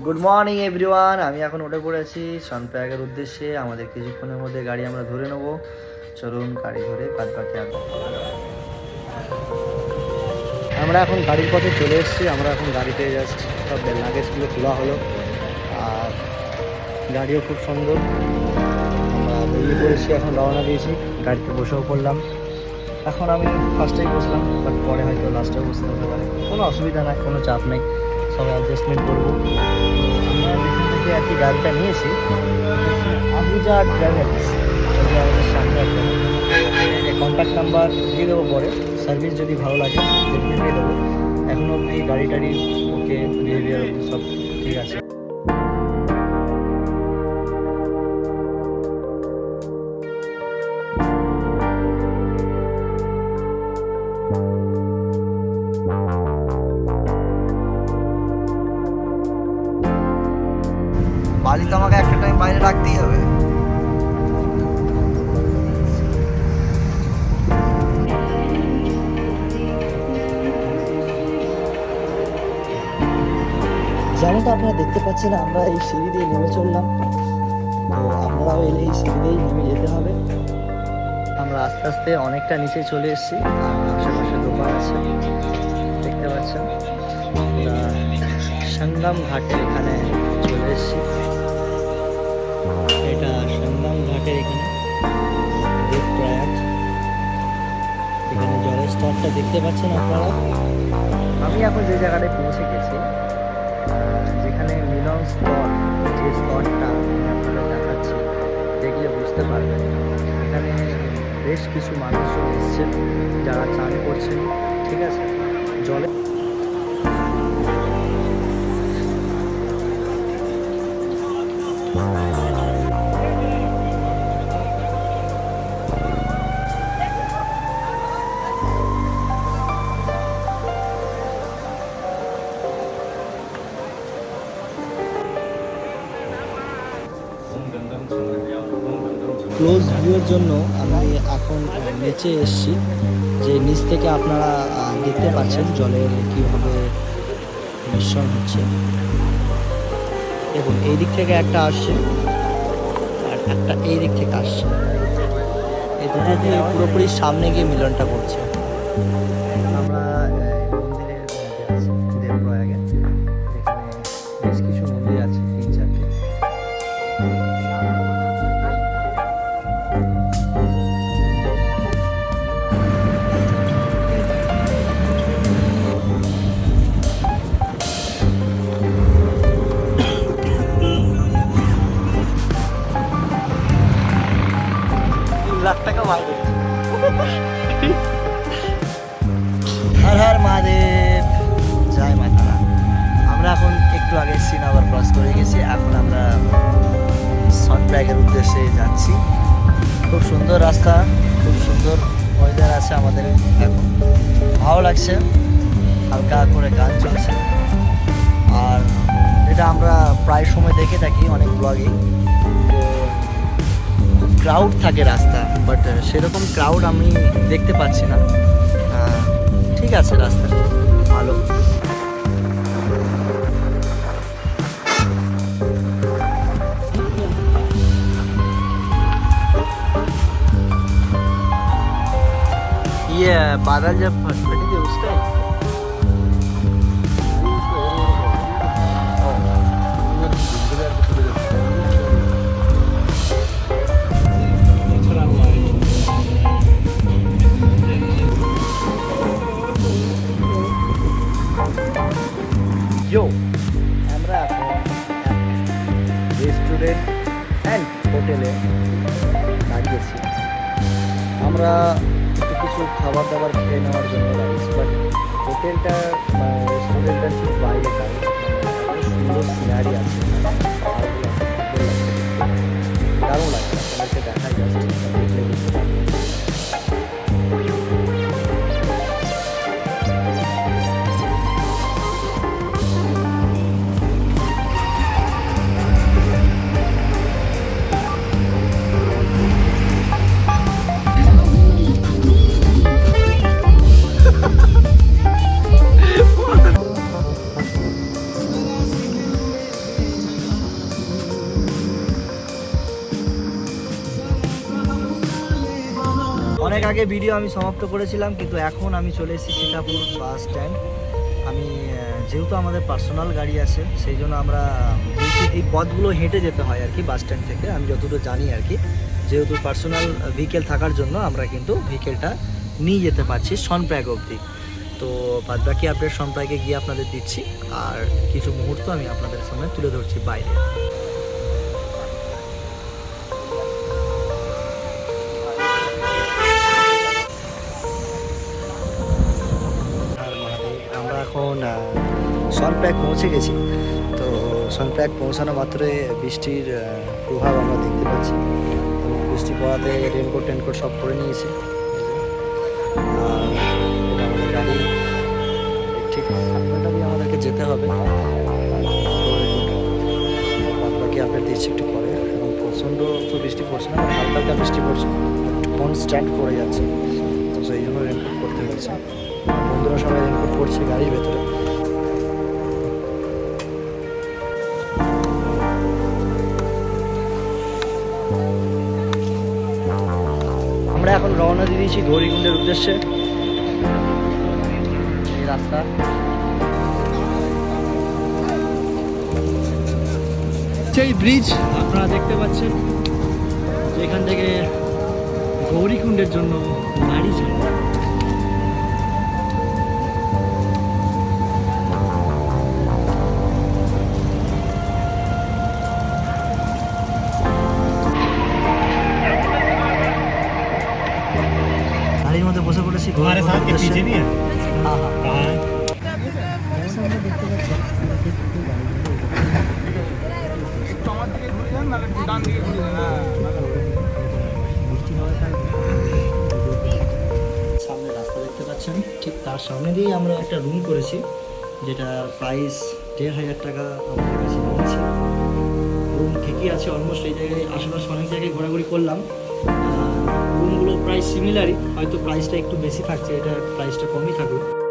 Good morning everyone আমি এখন উঠে পড়েছি সনপ্রয়াগের উদ্দেশ্যে। আমাদের কিছুক্ষণের মধ্যে গাড়ি আমরা ধরে নেব। চলুন গাড়ি ধরে বাদ বাকি আমরা এখন গাড়ির পথে চলে এসেছি। আমরা এখন গাড়িতে জাস্ট সব লাগেজগুলো খোলা হলো। আর গাড়িও খুব সুন্দর। আমরা বেরিয়ে পড়েছি, এখন রওনা দিয়েছি। গাড়িতে বসেও পড়লাম। এখন আমি ফার্স্টেই বসলাম বাট পরে হয়তো লাস্টেও বসতে হতে পারে। কোনো অসুবিধা নাই, কোনো চাপ নেই। সবাই অ্যাডজাস্টমেন্ট করব। আমরা গাড়িটা নিয়েছি। আবুজা ট্রাভেলস যদি আমাদের সামনে একটা কন্ট্যাক্ট নাম্বার দিয়ে দেবো পরে। সার্ভিস যদি ভালো লাগে দিয়ে দেবো। এখনও অবধি গাড়ি টাড়ি ওকে বালি তো আমাকে একটা টাইম বাইরে রাখতেই হবে। যেমনটা আপনারা দেখতে পাচ্ছেন, আমরা এই সিঁড়ি দিয়ে নেমে চললাম। তো আপনারাও এই সিঁড়ি দিয়েই নেমে যেতে হবে। আমরা আস্তে আস্তে অনেকটা নিচে চলে এসেছি আশেপাশে দোকান আছে, দেখতে পাচ্ছেন। সঙ্গম ঘাটের এখানে চলে এসেছি। এটা সঙ্গম ঘাটের এখানে। দেবপ্রয়াগ এখানে জলের স্তরটা দেখতে পাচ্ছেন আপনারা। আমি এখন যে জায়গাটায় পৌঁছে গেছি যেখানে মিলন স্তর, যে স্তরটা আপনারা দেখাচ্ছি, দেখলে বুঝতে পারবেন। এখানে বেশ কিছু মানুষজন এসছেন, যারা চান করছেন, ঠিক আছে? জলে ক্লোজ ভিউয়ের জন্য আমি এখন নিচে এসেছি। যে নিচ থেকে আপনারা দেখতে পাচ্ছেন জলের কীভাবে মিশ্রণ হচ্ছে। দেখুন এই দিক থেকে একটা আসছে, আর একটা এই দিক থেকে আসছে। এই দুটো দিয়ে পুরোপুরি সামনে গিয়ে মিলনটা করছে আমরা হর হর মহাদেব। জয় মাতারা আমরা এখন একটু আগে শ্রীনগর ক্রস করে গেছি। এখন আমরা সনপ্র্যাগের উদ্দেশ্যে যাচ্ছি। খুব সুন্দর রাস্তা, খুব সুন্দর ওয়েদার আছে আমাদের এখন। ভালো লাগছে, হালকা করে গান চলছে। আর এটা আমরা প্রায় সময় দেখে থাকি অনেক ব্লগেই ক্রাউড থাকে রাস্তা বাট সেরকম ক্রাউড আমি দেখতে পাচ্ছি না। बादल जब फटे थे उस टाइम Yo, আমরা এখন রেস্টুরেন্ট অ্যান্ড হোটেলে দাঁড়িয়েছি আমরা একটু কিছু খাবার দাবার খেয়ে নেওয়ার জন্য লাগিস বাট হোটেলটা রেস্টুরেন্টটা ঠিক বাইরে এত সুন্দর সিনারি আছে। দারুণ লাগছে, আপনাদেরকে দেখা যাচ্ছে আগে ভিডিও আমি সমাপ্ত করেছিলাম, কিন্তু এখন আমি চলে এসেছি সীতাপুর বাস স্ট্যান্ড। আমি যেহেতু আমাদের পার্সোনাল গাড়ি আছে, সেই জন্য আমরা এই পথগুলো হেঁটে যেতে হয় আর কি বাস স্ট্যান্ড থেকে, আমি যতদূর জানি আর কি, যেহেতু পার্সোনাল ভেহিকেল থাকার জন্য আমরা কিন্তু ভেহিকেলটা নিয়ে যেতে পারছি সনপ্র্যাগ অবধি। তো বাদবাকি আপডেট সনপ্র্যাগে গিয়ে আপনাদের দিচ্ছি, আর কিছু মুহূর্ত আমি আপনাদের সামনে তুলে ধরছি বাইরে। সনপ্যাক পৌঁছে গেছি। তো সনপ্যাক পৌঁছানো মাত্রে বৃষ্টির প্রভাব আমরা দেখতে পাচ্ছি। বৃষ্টি পড়াতে রেনকোট টেনকোট সব পরে নিয়েছি। ঠিক সাতটা দিয়ে আমাদেরকে যেতে হবে। বাকি আপডেট দিচ্ছি একটু পরে। এবং প্রচণ্ড তো বৃষ্টি পড়ছে না, হালকা হালকা বৃষ্টি পড়ছে। ফোন স্ট্যান্ড পড়ে যাচ্ছে। তো সেই জন্য রেনকোট করতে হচ্ছে। বন্ধুরা সবাই রেনকোট পড়ছে গাড়ির ভেতরে। আমরা এখন রওনা দিয়ে দিয়েছি গৌরীকুণ্ডের উদ্দেশ্যে। রাস্তা। সেই ব্রিজ আপনারা দেখতে পাচ্ছেন, যেখান থেকে গৌরীকুণ্ডের জন্য গাড়ি যায় গাড়ির মধ্যে বসে পড়েছি সামনে রাস্তা দেখতে পাচ্ছেন ঠিক তার সামনে দিয়েই আমরা একটা রুম করেছি যেটা প্রাইস দেড় হাজার টাকা আমাদের কাছে রুম ঠিকই আছে অলমোস্ট এই জায়গায় আশেপাশে অনেক জায়গায় ঘোরাঘুরি করলাম। রুমগুলো প্রায় সিমিলারই হয়তো প্রাইসটা একটু বেশি থাকছে এটা প্রাইসটা কমই থাকুক।